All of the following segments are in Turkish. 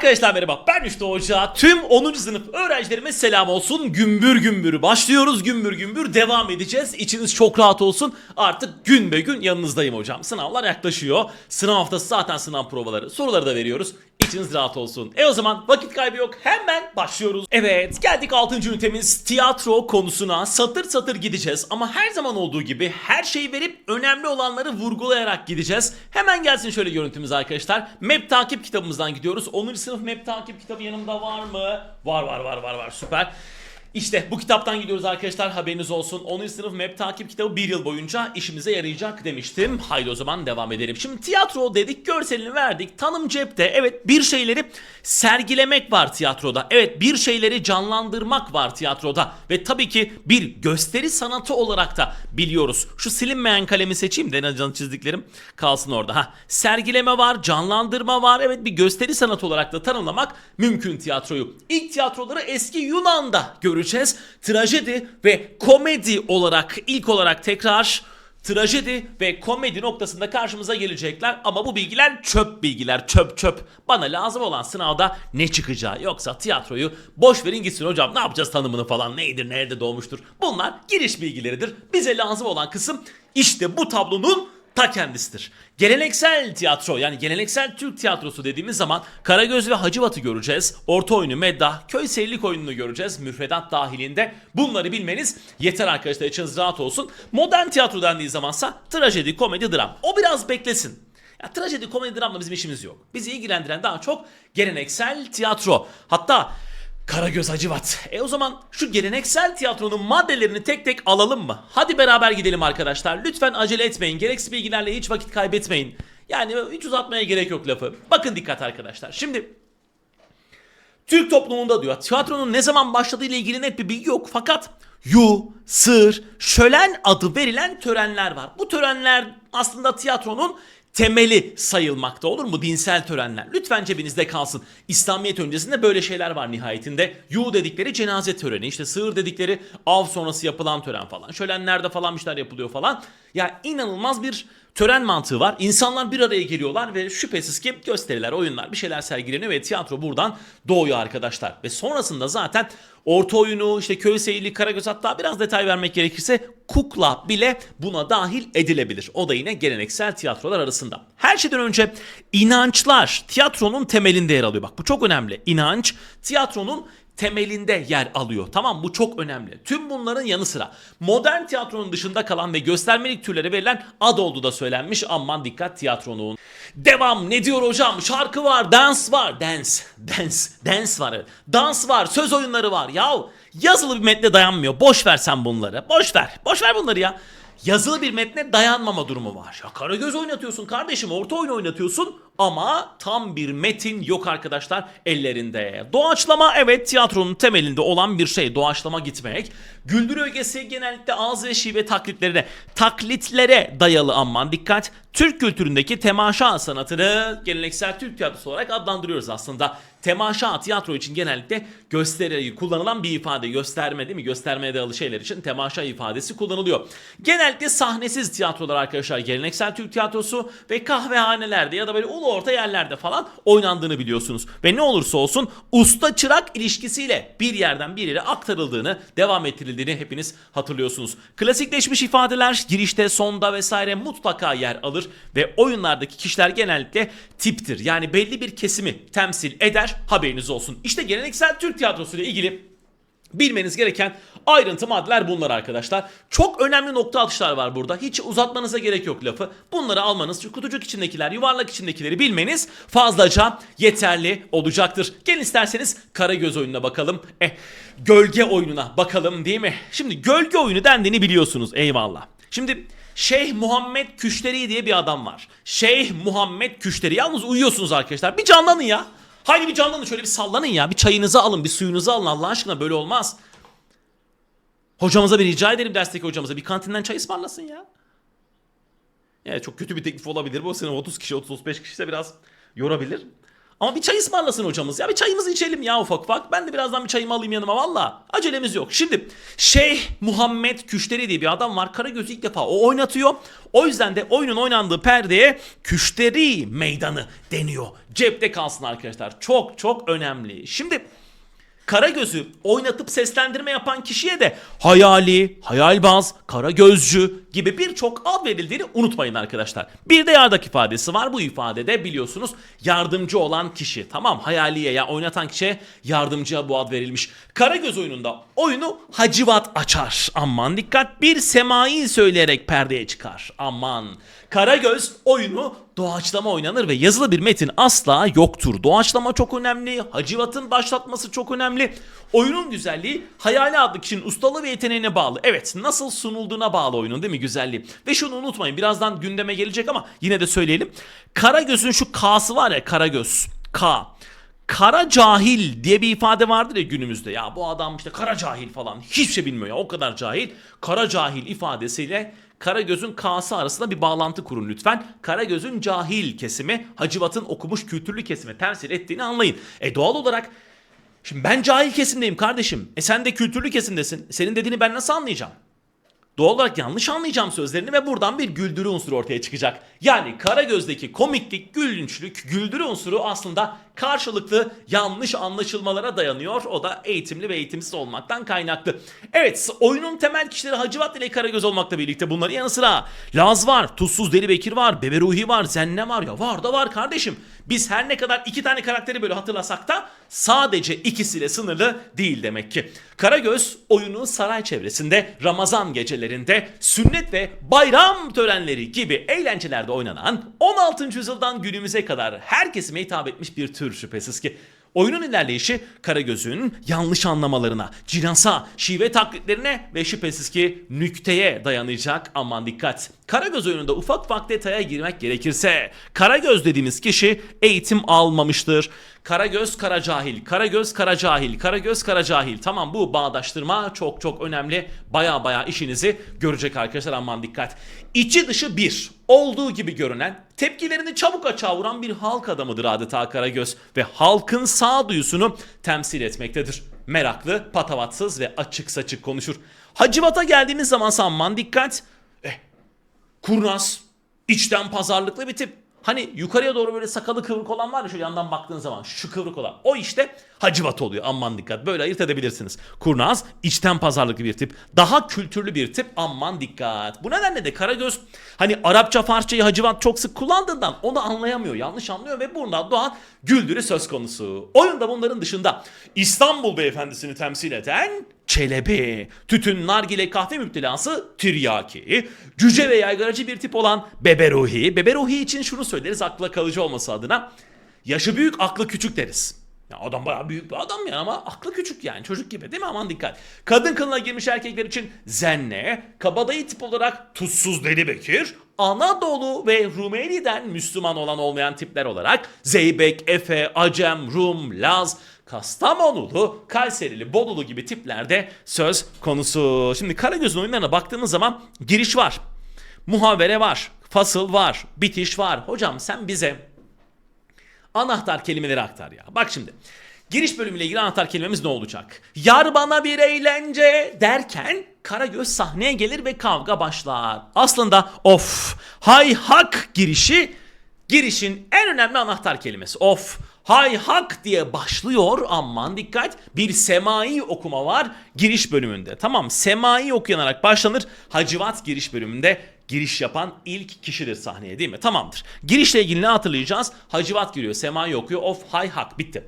Arkadaşlar merhaba ben Üçte Hoca. Tüm 10. sınıf öğrencilerime selam olsun. Gümbür gümbür başlıyoruz. Gümbür gümbür devam edeceğiz. İçiniz çok rahat olsun. Artık gün be gün yanınızdayım hocam. Sınavlar yaklaşıyor. Sınav haftası zaten sınav provaları. Soruları da veriyoruz. İçiniz rahat olsun. E o zaman vakit kaybı yok. Hemen başlıyoruz. Evet geldik 6. ünitemiz tiyatro konusuna. Satır satır gideceğiz. Ama her zaman olduğu gibi her şeyi verip önemli olanları vurgulayarak gideceğiz. Hemen gelsin şöyle görüntümüz arkadaşlar. Map takip kitabımızdan gidiyoruz. 10. sınıf map takip kitabı yanımda var mı? Var var var var var süper. İşte bu kitaptan gidiyoruz arkadaşlar haberiniz olsun. 10. sınıf map takip kitabı bir yıl boyunca işimize yarayacak demiştim. Haydi o zaman devam edelim. Şimdi tiyatro dedik görselini verdik. Tanım cepte. Evet bir şeyleri sergilemek var tiyatroda. Evet bir şeyleri canlandırmak var tiyatroda. Ve tabii ki bir gösteri sanatı olarak da biliyoruz. Şu silinmeyen kalemi seçeyim de en çizdiklerim kalsın orada. Ha, sergileme var, canlandırma var. Evet bir gösteri sanatı olarak da tanımlamak mümkün tiyatroyu. İlk tiyatroları eski Yunan'da göreceğiz. Trajedi ve komedi olarak ilk olarak tekrar trajedi ve komedi noktasında karşımıza gelecekler ama bu bilgiler çöp bilgiler çöp çöp. Bana lazım olan sınavda ne çıkacağı yoksa tiyatroyu boş verin gitsin hocam ne yapacağız tanımını falan neydir nerede doğmuştur. Bunlar giriş bilgileridir. Bize lazım olan kısım işte bu tablonun ta kendisidir. Geleneksel tiyatro yani geleneksel Türk tiyatrosu dediğimiz zaman Karagöz ve Hacivat'ı göreceğiz. Orta oyunu Meddah, Köy Seyirlik oyununu göreceğiz. Müfredat dahilinde. Bunları bilmeniz yeter arkadaşlar içiniz rahat olsun. Modern tiyatro dendiği zamansa trajedi, komedi, dram. O biraz beklesin. Ya trajedi, komedi, dramla bizim işimiz yok. Bizi ilgilendiren daha çok geleneksel tiyatro. Hatta Karagöz Hacivat. E o zaman şu geleneksel tiyatronun maddelerini tek tek alalım mı? Hadi beraber gidelim arkadaşlar. Lütfen acele etmeyin. Gereksiz bilgilerle hiç vakit kaybetmeyin. Yani hiç uzatmaya gerek yok lafı. Bakın dikkat arkadaşlar. Şimdi Türk toplumunda diyor tiyatronun ne zaman başladığı ile ilgili net bir bilgi yok fakat yu, sır, şölen adı verilen törenler var. Bu törenler aslında tiyatronun temeli sayılmakta olur mu? Dinsel törenler. Lütfen cebinizde kalsın. İslamiyet öncesinde böyle şeyler var nihayetinde. Yu dedikleri cenaze töreni, işte sığır dedikleri av sonrası yapılan tören falan. Şölenlerde falan bir şeyler yapılıyor falan. Ya inanılmaz bir tören mantığı var. İnsanlar bir araya geliyorlar ve şüphesiz ki gösteriler, oyunlar, bir şeyler sergileniyor ve tiyatro buradan doğuyor arkadaşlar. Ve sonrasında zaten orta oyunu, işte köy seyirli, karagöz hatta biraz detay vermek gerekirse kukla bile buna dahil edilebilir. O da yine geleneksel tiyatrolar arasında. Her şeyden önce inançlar tiyatronun temelinde yer alıyor. Bak bu çok önemli. İnanç tiyatronun temelinde yer alıyor. Tamam bu çok önemli. Tüm bunların yanı sıra modern tiyatronun dışında kalan ve göstermelik türlere verilen ad olduğu da söylenmiş. Aman dikkat tiyatronun. Devam ne diyor hocam? Şarkı var, dans var. Dance, dance, dance var. evet. Dans var, söz oyunları var. Yahu yazılı bir metne dayanmıyor. Boş ver sen bunları. Boş ver. Boş ver bunları ya. Yazılı bir metne dayanmama durumu var. Ya Karagöz oynatıyorsun kardeşim, orta oyun oynatıyorsun ama tam bir metin yok arkadaşlar ellerinde. Doğaçlama evet tiyatronun temelinde olan bir şey. Doğaçlama gitmek. Güldür ögesi genellikle ağız ve şive taklitlerine, taklitlere dayalı aman dikkat. Türk kültüründeki temaşa sanatını geleneksel Türk tiyatrosu olarak adlandırıyoruz aslında. Temaşa tiyatro için genellikle gösteriyi kullanılan bir ifade. Gösterme değil mi? Göstermeye dayalı şeyler için temaşa ifadesi kullanılıyor. Genellikle sahnesiz tiyatrolar arkadaşlar geleneksel Türk tiyatrosu ve kahvehanelerde ya da böyle ulu orta yerlerde falan oynandığını biliyorsunuz. Ve ne olursa olsun usta çırak ilişkisiyle bir yerden bir yere aktarıldığını, devam ettirildiğini hepiniz hatırlıyorsunuz. Klasikleşmiş ifadeler girişte, sonda vesaire mutlaka yer alır ve oyunlardaki kişiler genellikle tiptir. Yani belli bir kesimi temsil eder haberiniz olsun. İşte geleneksel Türk tiyatrosu ile ilgili Bilmeniz gereken ayrıntı maddeler bunlar arkadaşlar. Çok önemli nokta atışlar var burada. Hiç uzatmanıza gerek yok lafı. Bunları almanız, kutucuk içindekiler, yuvarlak içindekileri bilmeniz fazlaca yeterli olacaktır. Gelin isterseniz Karagöz oyununa bakalım. Eh, gölge oyununa bakalım değil mi? Şimdi gölge oyunu dendiğini biliyorsunuz eyvallah. Şimdi Şeyh Muhammed Küşteri diye bir adam var. Şeyh Muhammed Küşteri. Yalnız uyuyorsunuz arkadaşlar. Bir canlanın ya. Haydi bir canlanın şöyle bir sallanın ya. Bir çayınızı alın, bir suyunuzu alın Allah aşkına böyle olmaz. Hocamıza bir rica edelim dersteki hocamıza. Bir kantinden çay ısmarlasın ya. Yani çok kötü bir teklif olabilir bu. Sene 30 kişi, 30-35 kişi ise biraz yorabilir. Ama bir çay ısmarlasın hocamız ya. Bir çayımızı içelim ya ufak ufak. Ben de birazdan bir çayımı alayım yanıma valla. Acelemiz yok. Şimdi Şeyh Muhammed Küşteri diye bir adam var. Karagöz'ü ilk defa o oynatıyor. O yüzden de oyunun oynandığı perdeye Küşteri Meydanı deniyor. Cepte kalsın arkadaşlar. Çok çok önemli. Şimdi Karagöz'ü oynatıp seslendirme yapan kişiye de hayali, hayalbaz, karagözcü gibi birçok ad verildiğini unutmayın arkadaşlar. Bir de yardak ifadesi var. Bu ifadede biliyorsunuz yardımcı olan kişi. Tamam hayaliye ya oynatan kişiye yardımcıya bu ad verilmiş. Karagöz oyununda oyunu Hacivat açar. Aman dikkat bir semai söyleyerek perdeye çıkar. Aman. Karagöz oyunu doğaçlama oynanır ve yazılı bir metin asla yoktur. Doğaçlama çok önemli. Hacivat'ın başlatması çok önemli. Oyunun güzelliği Hayali adlı kişinin ustalığı ve yeteneğine bağlı. Evet nasıl sunulduğuna bağlı oyunun değil mi güzelliği? Ve şunu unutmayın birazdan gündeme gelecek ama yine de söyleyelim. Karagöz'ün şu K'sı var ya Karagöz. K. Kara cahil diye bir ifade vardır ya günümüzde. Ya bu adam işte kara cahil falan hiçbir şey bilmiyor ya o kadar cahil. Kara cahil ifadesiyle Karagöz'ün K'sı arasında bir bağlantı kurun lütfen. Karagöz'ün cahil kesimi Hacivat'ın okumuş kültürlü kesimi temsil ettiğini anlayın. E doğal olarak şimdi ben cahil kesimdeyim kardeşim. E sen de kültürlü kesimdesin. Senin dediğini ben nasıl anlayacağım? Doğal olarak yanlış anlayacağım sözlerini ve buradan bir güldürü unsuru ortaya çıkacak. Yani Karagöz'deki komiklik, gülünçlük, güldürü unsuru aslında karşılıklı yanlış anlaşılmalara dayanıyor. O da eğitimli ve eğitimsiz olmaktan kaynaklı. Evet oyunun temel kişileri Hacivat ile Karagöz olmakla birlikte bunların yanı sıra Laz var, Tuzsuz Deli Bekir var, Bebe Ruhi var, Zenne var ya var da var kardeşim. Biz her ne kadar iki tane karakteri böyle hatırlasak da sadece ikisiyle sınırlı değil demek ki. Karagöz oyunu saray çevresinde Ramazan gecelerinde sünnet ve bayram törenleri gibi eğlencelerde oynanan 16. yüzyıldan günümüze kadar her kesime hitap etmiş bir tür şüphesiz ki. Oyunun ilerleyişi Karagöz'ün yanlış anlamalarına, cinasa, şive taklitlerine ve şüphesiz ki nükteye dayanacak aman dikkat. Karagöz oyununda ufak ufak detaya girmek gerekirse Karagöz dediğimiz kişi eğitim almamıştır. Karagöz kara cahil, Karagöz kara cahil, Karagöz kara cahil. Tamam bu bağdaştırma çok çok önemli. Baya baya işinizi görecek arkadaşlar aman dikkat. İçi dışı bir olduğu gibi görünen, tepkilerini çabuk açığa vuran bir halk adamıdır adeta Karagöz ve halkın sağduyusunu temsil etmektedir. Meraklı, patavatsız ve açık saçık konuşur. Hacivat'a geldiğimiz zaman aman dikkat. Eh, kurnaz, içten pazarlıklı bir tip. Hani yukarıya doğru böyle sakalı kıvrık olan var ya şu yandan baktığın zaman şu kıvrık olan. O işte hacivat oluyor aman dikkat. Böyle ayırt edebilirsiniz. Kurnaz içten pazarlıklı bir tip. Daha kültürlü bir tip aman dikkat. Bu nedenle de Karagöz hani Arapça Farsçayı hacivat çok sık kullandığından onu anlayamıyor. Yanlış anlıyor ve buradan doğan güldürü söz konusu. Oyunda bunların dışında İstanbul beyefendisini temsil eden Çelebi, tütün, nargile, kahve müptelası Tiryaki, cüce ve yaygaracı bir tip olan Beberuhi. Beberuhi için şunu söyleriz akla kalıcı olması adına. Yaşı büyük, aklı küçük deriz. Ya adam bayağı büyük bir adam ya ama aklı küçük yani çocuk gibi değil mi aman dikkat. Kadın kılına girmiş erkekler için Zenne, kabadayı tip olarak Tuzsuz Deli Bekir, Anadolu ve Rumeli'den Müslüman olan olmayan tipler olarak Zeybek, Efe, Acem, Rum, Laz, Kastamonulu, Kayserili, Bolulu gibi tiplerde söz konusu. Şimdi Karagöz'ün oyunlarına baktığınız zaman giriş var. Muhavere var. Fasıl var. Bitiş var. Hocam sen bize anahtar kelimeleri aktar ya. Bak şimdi. Giriş bölümüyle ilgili anahtar kelimemiz ne olacak? Yar bana bir eğlence derken Karagöz sahneye gelir ve kavga başlar. Aslında of hay hak girişi girişin en önemli anahtar kelimesi. Of hay hak diye başlıyor aman dikkat bir semai okuma var giriş bölümünde. Tamam semai okuyanarak başlanır Hacivat giriş bölümünde giriş yapan ilk kişidir sahneye değil mi? Tamamdır. Girişle ilgili ne hatırlayacağız? Hacivat giriyor, semai okuyor, of hay hak bitti.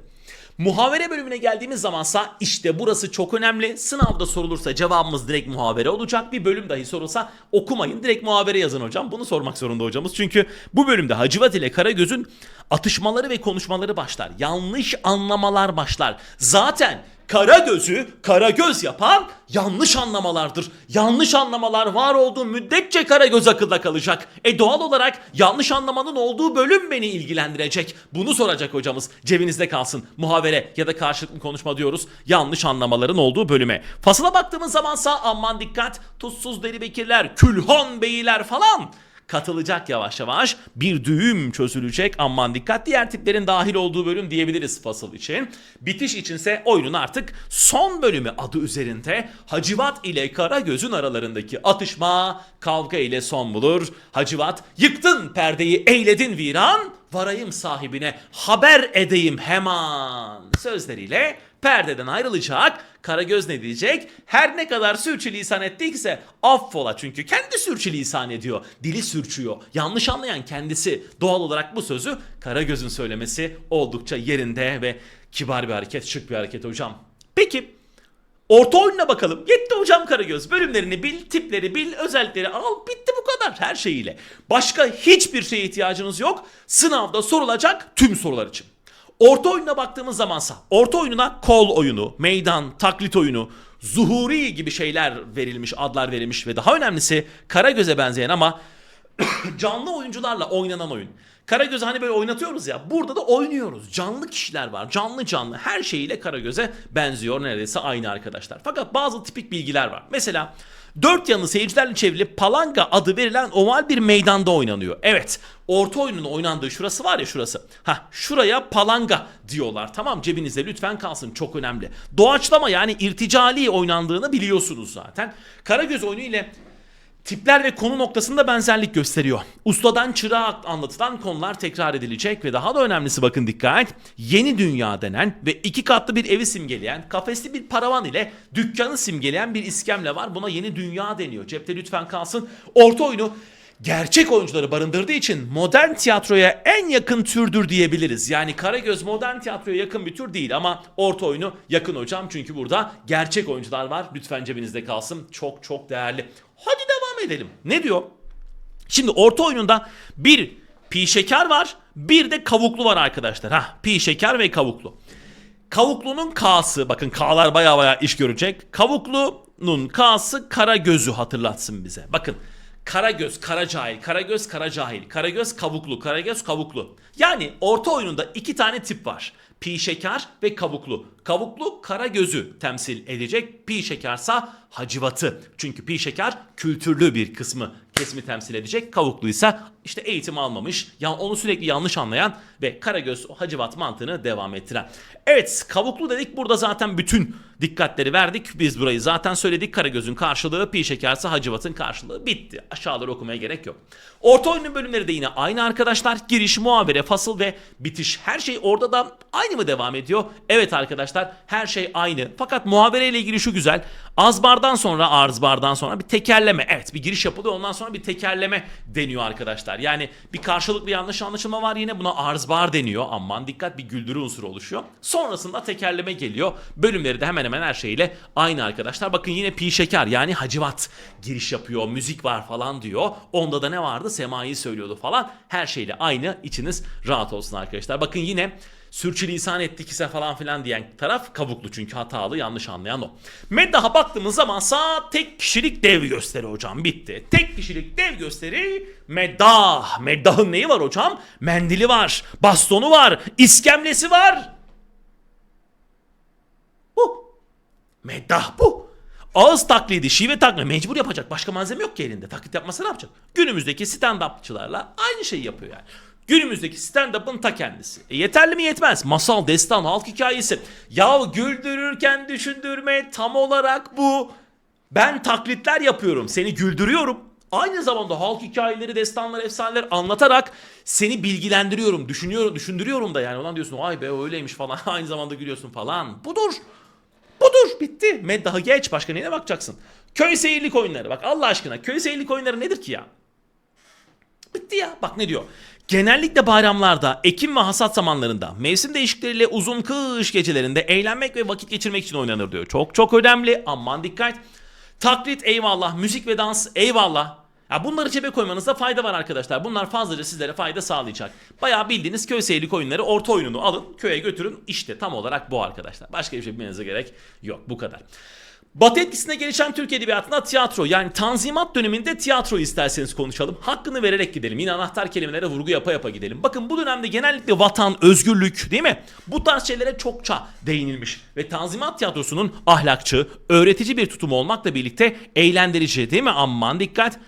Muhavere bölümüne geldiğimiz zamansa işte burası çok önemli. Sınavda sorulursa cevabımız direkt muhavere olacak. Bir bölüm dahi sorulsa okumayın direkt muhavere yazın hocam. Bunu sormak zorunda hocamız. Çünkü bu bölümde Hacivat ile Karagöz'ün atışmaları ve konuşmaları başlar. Yanlış anlamalar başlar. Zaten kara gözü kara göz yapan yanlış anlamalardır. Yanlış anlamalar var olduğu müddetçe kara göz akılda kalacak. E doğal olarak yanlış anlamanın olduğu bölüm beni ilgilendirecek. Bunu soracak hocamız. Cebinizde kalsın. Muhavere ya da karşılıklı konuşma diyoruz. Yanlış anlamaların olduğu bölüme. Fasıla baktığımız zamansa aman dikkat. Tuzsuz deli bekirler, külhon beyler falan katılacak yavaş yavaş. Bir düğüm çözülecek. Aman dikkat diğer tiplerin dahil olduğu bölüm diyebiliriz fasıl için. Bitiş içinse oyunun artık son bölümü adı üzerinde Hacivat ile Karagöz'ün aralarındaki atışma kavga ile son bulur. Hacivat yıktın perdeyi eyledin viran varayım sahibine haber edeyim hemen sözleriyle perdeden ayrılacak. Karagöz ne diyecek? Her ne kadar sürçülisan ettiyse affola çünkü kendi sürçülisan ediyor. Dili sürçüyor. Yanlış anlayan kendisi. Doğal olarak bu sözü Karagöz'ün söylemesi oldukça yerinde ve kibar bir hareket, şık bir hareket hocam. Peki Orta oyununa bakalım. Yetti hocam Karagöz. Bölümlerini bil, tipleri bil, özellikleri al. Bitti bu kadar her şeyiyle. Başka hiçbir şeye ihtiyacınız yok. Sınavda sorulacak tüm sorular için. Orta oyununa baktığımız zamansa orta oyununa kol oyunu, meydan, taklit oyunu, zuhuri gibi şeyler verilmiş, adlar verilmiş ve daha önemlisi Karagöz'e benzeyen ama canlı oyuncularla oynanan oyun. Karagöz'ü hani böyle oynatıyoruz ya burada da oynuyoruz. Canlı kişiler var. Canlı canlı her şeyiyle Karagöz'e benziyor neredeyse aynı arkadaşlar. Fakat bazı tipik bilgiler var. Mesela dört yanı seyircilerle çevrili Palanga adı verilen oval bir meydanda oynanıyor. Evet orta oyunun oynandığı şurası var ya şurası. Ha şuraya palanga diyorlar. Tamam cebinizde lütfen kalsın çok önemli. Doğaçlama yani irticali oynandığını biliyorsunuz zaten. Karagöz oyunu ile Tipler ve konu noktasında benzerlik gösteriyor. Ustadan çırağa anlatılan konular tekrar edilecek ve daha da önemlisi bakın dikkat. Yeni dünya denen ve iki katlı bir evi simgeleyen, kafesli bir paravan ile dükkanı simgeleyen bir iskemle var. Buna yeni dünya deniyor. Cepte lütfen kalsın. Orta oyunu gerçek oyuncuları barındırdığı için modern tiyatroya en yakın türdür diyebiliriz. Yani Karagöz modern tiyatroya yakın bir tür değil ama orta oyunu yakın hocam. Çünkü burada gerçek oyuncular var. Lütfen cebinizde kalsın. Çok çok değerli. Hadi devam edelim. Ne diyor? Şimdi orta oyununda bir pi şeker var, bir de kavuklu var arkadaşlar. Ha, pi şeker ve kavuklu. Kavuklunun K'sı bakın K'lar baya baya iş görecek. Kavuklunun K'sı kara gözü hatırlatsın bize. Bakın kara göz, kara cahil, kara göz, kara cahil, kara göz kavuklu, kara göz kavuklu. Yani orta oyununda iki tane tip var. Pi şeker ve kavuklu. Kavuklu kara gözü temsil edecek. Pi şekersa hacivatı. Çünkü pi şeker kültürlü bir kısmı kesimi temsil edecek. Kavuklu ise işte eğitim almamış, yani onu sürekli yanlış anlayan ve Karagöz Hacivat mantığını devam ettiren. Evet, kavuklu dedik burada zaten bütün dikkatleri verdik. Biz burayı zaten söyledik. Karagöz'ün karşılığı, pi şekerse Hacivat'ın karşılığı bitti. Aşağıları okumaya gerek yok. Orta oyunun bölümleri de yine aynı arkadaşlar. Giriş, muhabere, fasıl ve bitiş. Her şey orada da aynı mı devam ediyor? Evet arkadaşlar her şey aynı. Fakat muhabere ilgili şu güzel. Azbardan sonra, arzbardan sonra bir tekerleme. Evet bir giriş yapılıyor ondan sonra bir tekerleme deniyor arkadaşlar. Yani bir karşılıklı yanlış anlaşılma var yine buna arzbar deniyor. Aman dikkat bir güldürü unsuru oluşuyor. Sonrasında tekerleme geliyor. Bölümleri de hemen hemen her şeyle aynı arkadaşlar. Bakın yine pi şeker yani hacivat giriş yapıyor. Müzik var falan diyor. Onda da ne vardı? Sema'yı söylüyordu falan. Her şeyle aynı. İçiniz rahat olsun arkadaşlar. Bakın yine sürçülisan ettik ise falan filan diyen taraf kabuklu çünkü hatalı yanlış anlayan o. Meddaha baktığımız zaman sağ tek kişilik dev gösteri hocam bitti. Tek kişilik dev gösteri meddah. Meddahın neyi var hocam? Mendili var, bastonu var, iskemlesi var. Bu. Meddah bu. Ağız taklidi, şive taklidi mecbur yapacak. Başka malzeme yok ki elinde. Taklit yapmasa ne yapacak? Günümüzdeki stand-upçılarla aynı şeyi yapıyor yani. Günümüzdeki stand-up'ın ta kendisi. E yeterli mi yetmez. Masal, destan, halk hikayesi. Ya güldürürken düşündürme tam olarak bu. Ben taklitler yapıyorum. Seni güldürüyorum. Aynı zamanda halk hikayeleri, destanlar, efsaneler anlatarak seni bilgilendiriyorum, düşünüyorum, düşündürüyorum da yani. Ondan diyorsun vay be öyleymiş falan. Aynı zamanda gülüyorsun falan. Budur. Budur bitti. Meddahı geç başka neyine bakacaksın? Köy seyirlik oyunları bak Allah aşkına köy seyirlik oyunları nedir ki ya? Bitti ya bak ne diyor. Genellikle bayramlarda, ekim ve hasat zamanlarında, mevsim değişiklikleriyle uzun kış gecelerinde eğlenmek ve vakit geçirmek için oynanır diyor. Çok çok önemli aman dikkat. Taklit eyvallah, müzik ve dans eyvallah. Ya bunları cebe koymanızda fayda var arkadaşlar. Bunlar fazlaca sizlere fayda sağlayacak. Bayağı bildiğiniz köy seyirlik oyunları orta oyununu alın, köye götürün. İşte tam olarak bu arkadaşlar. Başka bir şey bilmenize gerek yok. Bu kadar. Batı etkisine gelişen Türk Edebiyatı'nda tiyatro yani Tanzimat döneminde tiyatro isterseniz konuşalım. Hakkını vererek gidelim. Yine anahtar kelimelere vurgu yapa yapa gidelim. Bakın bu dönemde genellikle vatan, özgürlük değil mi? Bu tarz şeylere çokça değinilmiş. Ve Tanzimat tiyatrosunun ahlakçı, öğretici bir tutumu olmakla birlikte eğlendirici değil mi? Aman dikkat.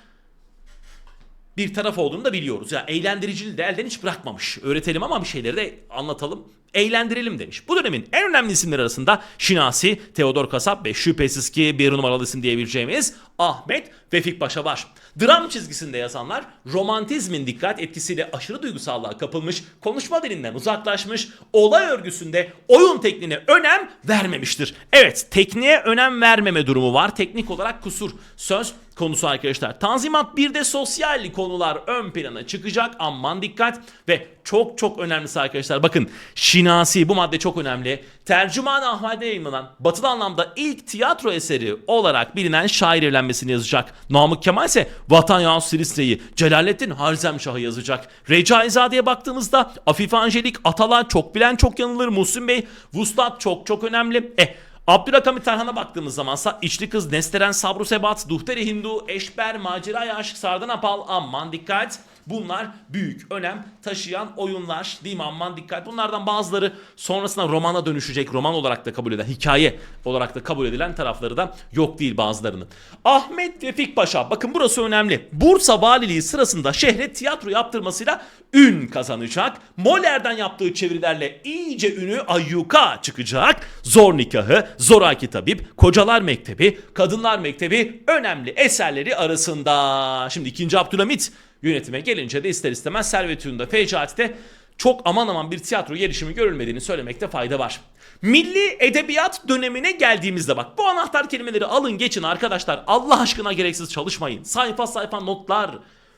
Bir taraf olduğunu da biliyoruz. Yani eğlendiriciliği de elden hiç bırakmamış. Öğretelim ama bir şeyleri de anlatalım. Eğlendirelim demiş. Bu dönemin en önemli isimleri arasında Şinasi, Teodor Kasap ve şüphesiz ki bir numaralı isim diyebileceğimiz Ahmet Vefik Paşa var. Dram çizgisinde yazanlar romantizmin dikkat etkisiyle aşırı duygusallığa kapılmış, konuşma dilinden uzaklaşmış, olay örgüsünde oyun tekniğine önem vermemiştir. Evet, tekniğe önem vermeme durumu var. Teknik olarak kusur. Söz konusu arkadaşlar. Tanzimat bir de sosyal konular ön plana çıkacak. Aman dikkat ve çok çok önemlisi arkadaşlar. Bakın Şinasi bu madde çok önemli. Tercüman Ahmet'e yayınlanan batılı anlamda ilk tiyatro eseri olarak bilinen şair evlenmesini yazacak. Namık Kemal ise Vatan Yahut Silistre'yi, Celalettin Harzemşah'ı yazacak. Recaizade'ye baktığımızda Afife Angelik, Atala, çok bilen çok yanılır, Muhsin Bey, Vuslat çok çok önemli. Eh Abdülhakamit Tarhan'a baktığımız zamansa İçli Kız, Nesteren, Sabru Sebat, Duhteri Hindu, Eşber, Maceraya Aşık, Sardan Apal, aman dikkat. Bunlar büyük önem taşıyan oyunlar değil mi aman dikkat. Bunlardan bazıları sonrasında romana dönüşecek roman olarak da kabul edilen hikaye olarak da kabul edilen tarafları da yok değil bazılarının. Ahmet Vefik Paşa bakın burası önemli. Bursa valiliği sırasında şehre tiyatro yaptırmasıyla ün kazanacak. Moller'den yaptığı çevirilerle iyice ünü ayyuka çıkacak. Zor nikahı, zoraki tabip, kocalar mektebi, kadınlar mektebi önemli eserleri arasında. Şimdi 2. Abdülhamit yönetime gelince de ister istemez Servet-i Fecaat'te çok aman aman bir tiyatro gelişimi görülmediğini söylemekte fayda var. Milli edebiyat dönemine geldiğimizde bak bu anahtar kelimeleri alın geçin arkadaşlar. Allah aşkına gereksiz çalışmayın. Sayfa sayfa notlar,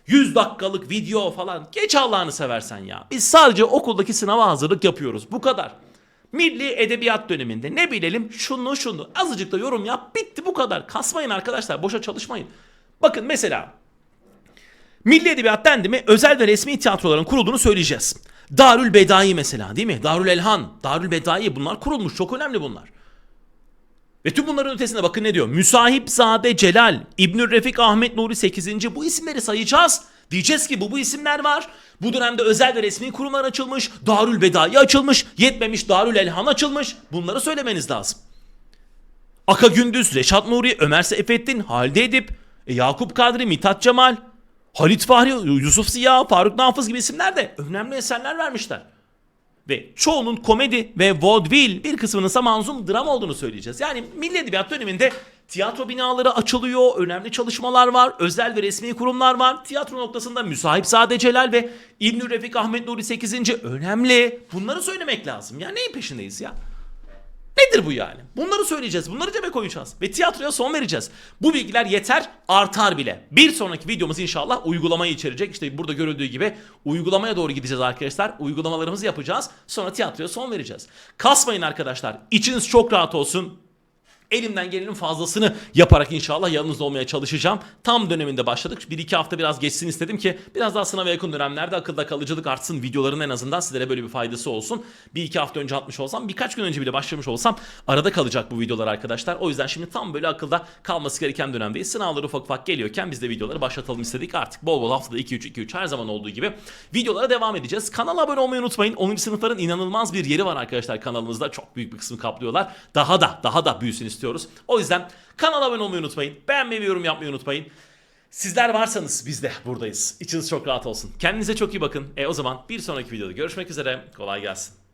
100 dakikalık video falan. Geç Allah'ını seversen ya. Biz sadece okuldaki sınava hazırlık yapıyoruz. Bu kadar. Milli Edebiyat döneminde ne bilelim şunu şunu azıcık da yorum yap bitti bu kadar. Kasmayın arkadaşlar boşa çalışmayın. Bakın mesela Milli Edebiyat dendi mi özel ve resmi tiyatroların kurulduğunu söyleyeceğiz. Darül Bedai mesela değil mi? Darül Elhan, Darül Bedai bunlar kurulmuş çok önemli bunlar. Ve tüm bunların ötesinde bakın ne diyor? Müsahipzade Celal, İbnül Refik Ahmet Nuri 8. bu isimleri sayacağız. Diyeceğiz ki bu bu isimler var. Bu dönemde özel ve resmi kurumlar açılmış. Darül Bedai açılmış. Yetmemiş Darül Elhan açılmış. Bunları söylemeniz lazım. Aka Gündüz, Reşat Nuri, Ömer Seyfettin, Halide Edip, e, Yakup Kadri, Mithat Cemal, Halit Fahri, Yusuf Ziya, Faruk Nafız gibi isimler de önemli eserler vermişler. Ve çoğunun komedi ve vaudeville bir kısmının ise manzum dram olduğunu söyleyeceğiz. Yani Milli Edebiyat döneminde tiyatro binaları açılıyor, önemli çalışmalar var, özel ve resmi kurumlar var. Tiyatro noktasında Müsahip Sade Celal ve İbnü Refik Ahmet Nuri 8. önemli. Bunları söylemek lazım. Ya neyin peşindeyiz ya? Nedir bu yani? Bunları söyleyeceğiz. Bunları cebe koyacağız. Ve tiyatroya son vereceğiz. Bu bilgiler yeter artar bile. Bir sonraki videomuz inşallah uygulamayı içerecek. İşte burada görüldüğü gibi uygulamaya doğru gideceğiz arkadaşlar. Uygulamalarımızı yapacağız. Sonra tiyatroya son vereceğiz. Kasmayın arkadaşlar. İçiniz çok rahat olsun. Elimden gelenin fazlasını yaparak inşallah yanınızda olmaya çalışacağım. Tam döneminde başladık. Bir iki hafta biraz geçsin istedim ki biraz daha sınava yakın dönemlerde akılda kalıcılık artsın. Videoların en azından sizlere böyle bir faydası olsun. Bir iki hafta önce atmış olsam birkaç gün önce bile başlamış olsam arada kalacak bu videolar arkadaşlar. O yüzden şimdi tam böyle akılda kalması gereken dönemdeyiz. Sınavlar ufak ufak geliyorken biz de videoları başlatalım istedik. Artık bol bol haftada 2-3-2-3 her zaman olduğu gibi videolara devam edeceğiz. Kanala abone olmayı unutmayın. 10. sınıfların inanılmaz bir yeri var arkadaşlar kanalımızda. Çok büyük bir kısmı kaplıyorlar. Daha da daha da büyüsün istiyoruz. O yüzden kanala abone olmayı unutmayın. Beğenmeyi ve yorum yapmayı unutmayın. Sizler varsanız biz de buradayız. İçiniz çok rahat olsun. Kendinize çok iyi bakın. E o zaman bir sonraki videoda görüşmek üzere. Kolay gelsin.